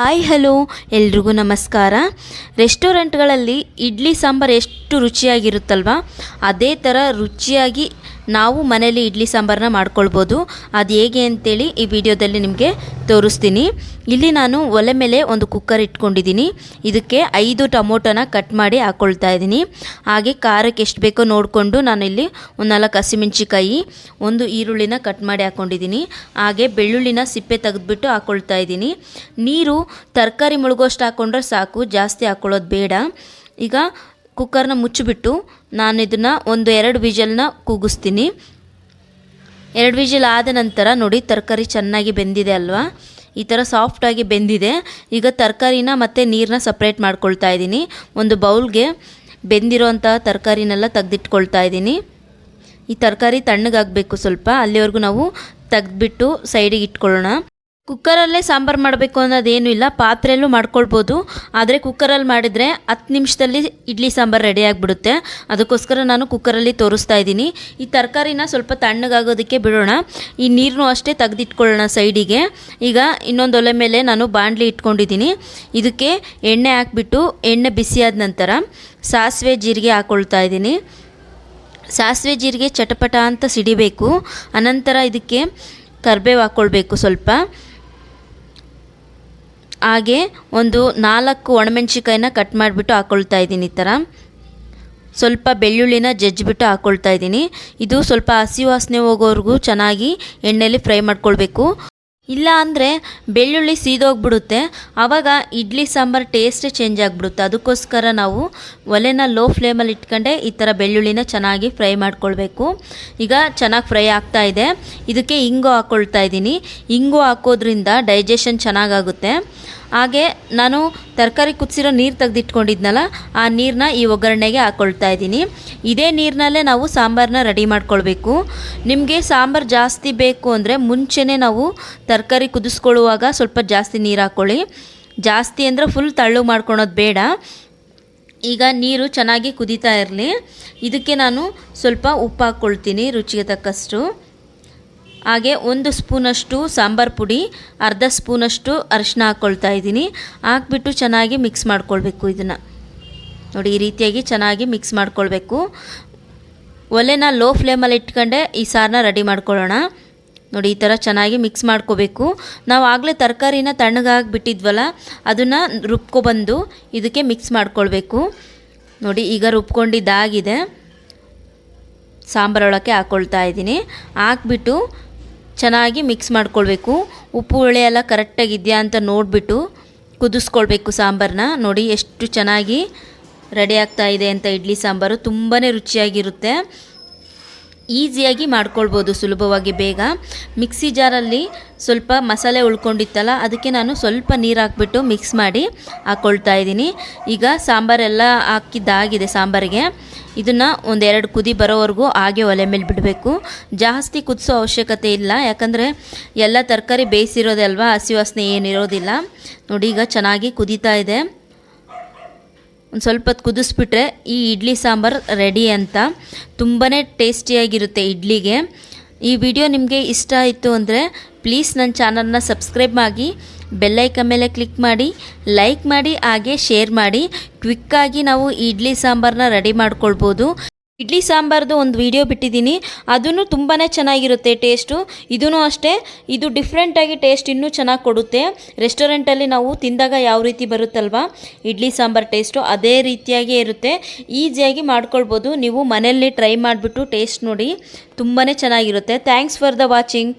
Hi hello. ಎಲ್ರಿಗೂ ನಮಸ್ಕಾರ. ರೆಸ್ಟೋರೆಂಟ್ಗಳಲ್ಲಿ ಇಡ್ಲಿ ಸಾಂಬಾರು ಎಷ್ಟು ರುಚಿಯಾಗಿರುತ್ತಲ್ವ? ಅದೇ ಥರ ರುಚಿಯಾಗಿ ನಾವು ಮನೇಲಿ ಇಡ್ಲಿ ಸಾಂಬಾರನ್ನ ಮಾಡ್ಕೊಳ್ಬೋದು. ಅದು ಹೇಗೆ ಅಂತೇಳಿ ಈ ವಿಡಿಯೋದಲ್ಲಿ ನಿಮಗೆ ತೋರಿಸ್ತೀನಿ. ಇಲ್ಲಿ ನಾನು ಒಲೆ ಮೇಲೆ ಒಂದು ಕುಕ್ಕರ್ ಇಟ್ಕೊಂಡಿದ್ದೀನಿ. ಇದಕ್ಕೆ ಐದು ಟೊಮೊಟೊನ ಕಟ್ ಮಾಡಿ ಹಾಕ್ಕೊಳ್ತಾ ಇದ್ದೀನಿ. ಹಾಗೆ ಖಾರಕ್ಕೆ ಎಷ್ಟು ಬೇಕೋ ನೋಡಿಕೊಂಡು ನಾನಿಲ್ಲಿ ಒಂದು ನಾಲ್ಕು ಹಸಿಮೆಣ್ಸಿಕಾಯಿ ಒಂದು ಈರುಳ್ಳಿನ ಕಟ್ ಮಾಡಿ ಹಾಕ್ಕೊಂಡಿದ್ದೀನಿ ಹಾಗೆ ಬೆಳ್ಳುಳ್ಳಿನ ಸಿಪ್ಪೆ ತೆಗೆದುಬಿಟ್ಟು ಹಾಕ್ಕೊಳ್ತಾ ಇದ್ದೀನಿ. ನೀರು ತರಕಾರಿ ಮುಳುಗೋಷ್ಟು ಹಾಕ್ಕೊಂಡ್ರೆ ಸಾಕು, ಜಾಸ್ತಿ ಹಾಕ್ಕೊಳ್ಳೋದು ಬೇಡ. ಈಗ ಕುಕ್ಕರ್ನ ಮುಚ್ಚಿಬಿಟ್ಟು ನಾನು ಇದನ್ನು ಒಂದು ಎರಡು ವಿಜಲ್ನ ಕೂಗಿಸ್ತೀನಿ. ಎರಡು ವಿಜಲ್ ಆದ ನಂತರ ನೋಡಿ ತರಕಾರಿ ಚೆನ್ನಾಗಿ ಬೆಂದಿದೆ ಅಲ್ವಾ? ಈ ಥರ ಸಾಫ್ಟಾಗಿ ಬೆಂದಿದೆ. ಈಗ ತರಕಾರಿನ ಮತ್ತು ನೀರನ್ನ ಸಪ್ರೇಟ್ ಮಾಡ್ಕೊಳ್ತಾ ಇದ್ದೀನಿ. ಒಂದು ಬೌಲ್ಗೆ ಬೆಂದಿರೋಂಥ ತರಕಾರಿನೆಲ್ಲ ತೆಗೆದಿಟ್ಕೊಳ್ತಾ ಇದ್ದೀನಿ. ಈ ತರಕಾರಿ ತಣ್ಣಗಾಗಬೇಕು ಸ್ವಲ್ಪ. ಅಲ್ಲಿವರೆಗೂ ನಾವು ತೆಗೆದ್ಬಿಟ್ಟು ಸೈಡಿಗೆ ಇಟ್ಕೊಳ್ಳೋಣ. ಕುಕ್ಕರಲ್ಲೇ ಸಾಂಬಾರು ಮಾಡಬೇಕು ಅನ್ನೋದೇನು ಇಲ್ಲ, ಪಾತ್ರೆಯಲ್ಲೂ ಮಾಡ್ಕೊಳ್ಬೋದು. ಆದರೆ ಕುಕ್ಕರಲ್ಲಿ ಮಾಡಿದರೆ ಹತ್ತು ನಿಮಿಷದಲ್ಲಿ ಇಡ್ಲಿ ಸಾಂಬಾರು ರೆಡಿ ಆಗಿಬಿಡುತ್ತೆ. ಅದಕ್ಕೋಸ್ಕರ ನಾನು ಕುಕ್ಕರಲ್ಲಿ ತೋರಿಸ್ತಾ ಇದ್ದೀನಿ. ಈ ತರಕಾರಿನ ಸ್ವಲ್ಪ ತಣ್ಣಗಾಗೋದಕ್ಕೆ ಬಿಡೋಣ. ಈ ನೀರನ್ನು ಅಷ್ಟೇ ತೆಗೆದಿಟ್ಕೊಳ್ಳೋಣ ಸೈಡಿಗೆ. ಈಗ ಇನ್ನೊಂದು ಒಲೆ ಮೇಲೆ ನಾನು ಬಾಣಲಿ ಇಟ್ಕೊಂಡಿದ್ದೀನಿ. ಇದಕ್ಕೆ ಎಣ್ಣೆ ಹಾಕ್ಬಿಟ್ಟು ಎಣ್ಣೆ ಬಿಸಿಯಾದ ನಂತರ ಸಾಸಿವೆ ಜೀರಿಗೆ ಹಾಕ್ಕೊಳ್ತಾ ಇದ್ದೀನಿ. ಸಾಸಿವೆ ಜೀರಿಗೆ ಚಟಪಟ ಅಂತ ಸಿಡಿಬೇಕು. ಅನಂತರ ಇದಕ್ಕೆ ಕರಿಬೇವು ಹಾಕ್ಕೊಳ್ಬೇಕು ಸ್ವಲ್ಪ. ಹಾಗೆ ಒಂದು ನಾಲ್ಕು ಒಣಮೆಣ್ಸಿಕಾಯಿನ ಕಟ್ ಮಾಡಿಬಿಟ್ಟು ಹಾಕ್ಕೊಳ್ತಾ ಇದ್ದೀನಿ ಈ ಥರ. ಸ್ವಲ್ಪ ಬೆಳ್ಳುಳ್ಳಿನ ಜಜ್ಜಿಬಿಟ್ಟು ಹಾಕ್ಕೊಳ್ತಾ ಇದ್ದೀನಿ. ಇದು ಸ್ವಲ್ಪ ಹಸಿ ವಾಸನೆ ಹೋಗೋವರೆಗೂ ಚೆನ್ನಾಗಿ ಎಣ್ಣೆಯಲ್ಲಿ ಫ್ರೈ ಮಾಡ್ಕೊಳ್ಬೇಕು. ಇಲ್ಲ ಅಂದರೆ ಬೆಳ್ಳುಳ್ಳಿ ಸೀದೋಗ್ಬಿಡುತ್ತೆ. ಆವಾಗ ಇಡ್ಲಿ, ಸಾಂಬಾರು ಟೇಸ್ಟೇ ಚೇಂಜ್ ಆಗಿಬಿಡುತ್ತೆ. ಅದಕ್ಕೋಸ್ಕರ ನಾವು ಒಲೆನ ಲೋ ಫ್ಲೇಮಲ್ಲಿ ಇಟ್ಕೊಂಡೆ ಈ ಥರ ಬೆಳ್ಳುಳ್ಳಿನ ಚೆನ್ನಾಗಿ ಫ್ರೈ ಮಾಡ್ಕೊಳ್ಬೇಕು. ಈಗ ಚೆನ್ನಾಗಿ ಫ್ರೈ ಆಗ್ತಾ ಇದೆ. ಇದಕ್ಕೆ ಇಂಗು ಹಾಕ್ಕೊಳ್ತಾ ಇದ್ದೀನಿ. ಇಂಗು ಹಾಕೋದ್ರಿಂದ ಡೈಜೆಷನ್ ಚೆನ್ನಾಗಾಗುತ್ತೆ. ಹಾಗೆ ನಾನು ತರಕಾರಿ ಕುದಿಸಿರೋ ನೀರು ತೆಗೆದಿಟ್ಕೊಂಡಿದ್ನಲ್ಲ, ಆ ನೀರನ್ನ ಈ ಒಗ್ಗರಣೆಗೆ ಹಾಕ್ಕೊಳ್ತಾ ಇದ್ದೀನಿ. ಇದೇ ನೀರಿನಲ್ಲೇ ನಾವು ಸಾಂಬಾರನ್ನ ರೆಡಿ ಮಾಡ್ಕೊಳ್ಬೇಕು. ನಿಮಗೆ ಸಾಂಬಾರು ಜಾಸ್ತಿ ಬೇಕು ಅಂದರೆ ಮುಂಚೆನೇ ನಾವು ತರಕಾರಿ ಕುದಿಸ್ಕೊಳ್ಳುವಾಗ ಸ್ವಲ್ಪ ಜಾಸ್ತಿ ನೀರು ಹಾಕ್ಕೊಳ್ಳಿ ಜಾಸ್ತಿ ಅಂದರೆ ಫುಲ್ ತಳ್ಳು ಮಾಡ್ಕೊಳೋದು ಬೇಡ. ಈಗ ನೀರು ಚೆನ್ನಾಗಿ ಕುದೀತಾ ಇರಲಿ. ಇದಕ್ಕೆ ನಾನು ಸ್ವಲ್ಪ ಉಪ್ಪು ಹಾಕ್ಕೊಳ್ತೀನಿ ರುಚಿಗೆ ತಕ್ಕಷ್ಟು. ಹಾಗೆ ಒಂದು ಸ್ಪೂನಷ್ಟು ಸಾಂಬಾರು ಪುಡಿ, ಅರ್ಧ ಸ್ಪೂನಷ್ಟು ಅರಿಶಿನ ಹಾಕ್ಕೊಳ್ತಾ ಇದ್ದೀನಿ. ಹಾಕ್ಬಿಟ್ಟು ಚೆನ್ನಾಗಿ ಮಿಕ್ಸ್ ಮಾಡ್ಕೊಳ್ಬೇಕು ಇದನ್ನು. ನೋಡಿ, ಈ ರೀತಿಯಾಗಿ ಚೆನ್ನಾಗಿ ಮಿಕ್ಸ್ ಮಾಡ್ಕೊಳ್ಬೇಕು. ಒಲೆನ ಲೋ ಫ್ಲೇಮಲ್ಲಿ ಇಟ್ಕೊಂಡೆ ಈ ಸಾರನ್ನ ರೆಡಿ ಮಾಡ್ಕೊಳ್ಳೋಣ. ನೋಡಿ, ಈ ಥರ ಚೆನ್ನಾಗಿ ಮಿಕ್ಸ್ ಮಾಡ್ಕೋಬೇಕು. ನಾವು ಆಗಲೇ ತರಕಾರಿನ ತಣ್ಣಗಾಗಿ ಬಿಟ್ಟಿದ್ವಲ್ಲ ಅದನ್ನು ರುಬ್ಕೊಬಂದು ಇದಕ್ಕೆ ಮಿಕ್ಸ್ ಮಾಡ್ಕೊಳ್ಬೇಕು. ನೋಡಿ, ಈಗ ರುಬ್ಕೊಂಡಿದ್ದಾಗಿದೆ. ಸಾಂಬಾರೊಳಕ್ಕೆ ಹಾಕ್ಕೊಳ್ತಾ ಇದ್ದೀನಿ. ಹಾಕ್ಬಿಟ್ಟು ಚೆನ್ನಾಗಿ ಮಿಕ್ಸ್ ಮಾಡ್ಕೊಳ್ಬೇಕು. ಉಪ್ಪು, ಹುಳಿ ಎಲ್ಲ ಕರೆಕ್ಟಾಗಿದೆಯಾ ಅಂತ ನೋಡಿಬಿಟ್ಟು ಕುದಿಸ್ಕೊಳ್ಬೇಕು ಸಾಂಬಾರನ್ನ ನೋಡಿ ಎಷ್ಟು ಚೆನ್ನಾಗಿ ರೆಡಿ ಆಗ್ತಾ ಇದೆ ಅಂತ ಇಡ್ಲಿ ಸಾಂಬಾರು. ತುಂಬಾ ರುಚಿಯಾಗಿರುತ್ತೆ. ಈಸಿಯಾಗಿ ಮಾಡ್ಕೊಳ್ಬೋದು ಸುಲಭವಾಗಿ ಬೇಗ. ಮಿಕ್ಸಿ ಜಾರಲ್ಲಿ ಸ್ವಲ್ಪ ಮಸಾಲೆ ಉಳ್ಕೊಂಡಿತ್ತಲ್ಲ, ಅದಕ್ಕೆ ನಾನು ಸ್ವಲ್ಪ ನೀರು ಹಾಕ್ಬಿಟ್ಟು ಮಿಕ್ಸ್ ಮಾಡಿ ಹಾಕ್ಕೊಳ್ತಾ ಇದ್ದೀನಿ. ಈಗ ಸಾಂಬಾರೆಲ್ಲ ಹಾಕಿದ್ದಾಗಿದೆ ಸಾಂಬಾರಿಗೆ. ಇದನ್ನು ಒಂದೆರಡು ಕುದಿ ಬರೋವರೆಗೂ ಹಾಗೆ ಒಲೆ ಮೇಲೆ ಬಿಡಬೇಕು. ಜಾಸ್ತಿ ಕುದಿಸೋ ಅವಶ್ಯಕತೆ ಇಲ್ಲ, ಯಾಕಂದರೆ ಎಲ್ಲ ತರಕಾರಿ ಬೇಯಿಸಿರೋದಲ್ವ ಹಸಿ ವಾಸನೆ ಏನಿರೋದಿಲ್ಲ ನೋಡಿ, ಈಗ ಚೆನ್ನಾಗಿ ಕುದೀತಾ ಇದೆ. ಒಂದು ಸ್ವಲ್ಪ ಹೊತ್ತು ಕುದಿಸ್ಬಿಟ್ರೆ ಈ ಇಡ್ಲಿ ಸಾಂಬಾರು ರೆಡಿ ಅಂತ. ತುಂಬಾ ಟೇಸ್ಟಿಯಾಗಿರುತ್ತೆ ಇಡ್ಲಿಗೆ. ಈ ವಿಡಿಯೋ ನಿಮಗೆ ಇಷ್ಟ ಆಯಿತು ಅಂದರೆ, ಪ್ಲೀಸ್ ನನ್ನ ಚಾನಲ್ನ ಸಬ್ಸ್ಕ್ರೈಬ್ ಆಗಿ ಬೆಲ್ಲೈಕ ಮೇಲೆ ಕ್ಲಿಕ್ ಮಾಡಿ ಲೈಕ್ ಮಾಡಿ, ಹಾಗೆ ಶೇರ್ ಮಾಡಿ. ಕ್ವಿಕ್ಕಾಗಿ ನಾವು ಇಡ್ಲಿ ಸಾಂಬಾರನ್ನ ರೆಡಿ ಮಾಡ್ಕೊಳ್ಬೋದು. ಇಡ್ಲಿ ಸಾಂಬಾರ್ದು ಒಂದು ವಿಡಿಯೋ ಬಿಟ್ಟಿದ್ದೀನಿ. ಅದೂ ತುಂಬಾ ಚೆನ್ನಾಗಿರುತ್ತೆ ಟೇಸ್ಟು ಇದೂ ಅಷ್ಟೇ, ಇದು ಡಿಫ್ರೆಂಟಾಗಿ ಟೇಸ್ಟ್ ಇನ್ನೂ ಚೆನ್ನಾಗಿ ಕೊಡುತ್ತೆ. ರೆಸ್ಟೋರೆಂಟಲ್ಲಿ ನಾವು ತಿಂದಾಗ ಯಾವ ರೀತಿ ಬರುತ್ತಲ್ವ? ಇಡ್ಲಿ ಸಾಂಬಾರ್ ಟೇಸ್ಟು ಅದೇ ರೀತಿಯಾಗಿ ಇರುತ್ತೆ. ಈಸಿಯಾಗಿ ಮಾಡ್ಕೊಳ್ಬೋದು. ನೀವು ಮನೆಯಲ್ಲಿ ಟ್ರೈ ಮಾಡಿಬಿಟ್ಟು ಟೇಸ್ಟ್ ನೋಡಿ. ತುಂಬಾ ಚೆನ್ನಾಗಿರುತ್ತೆ. Thanks for the watching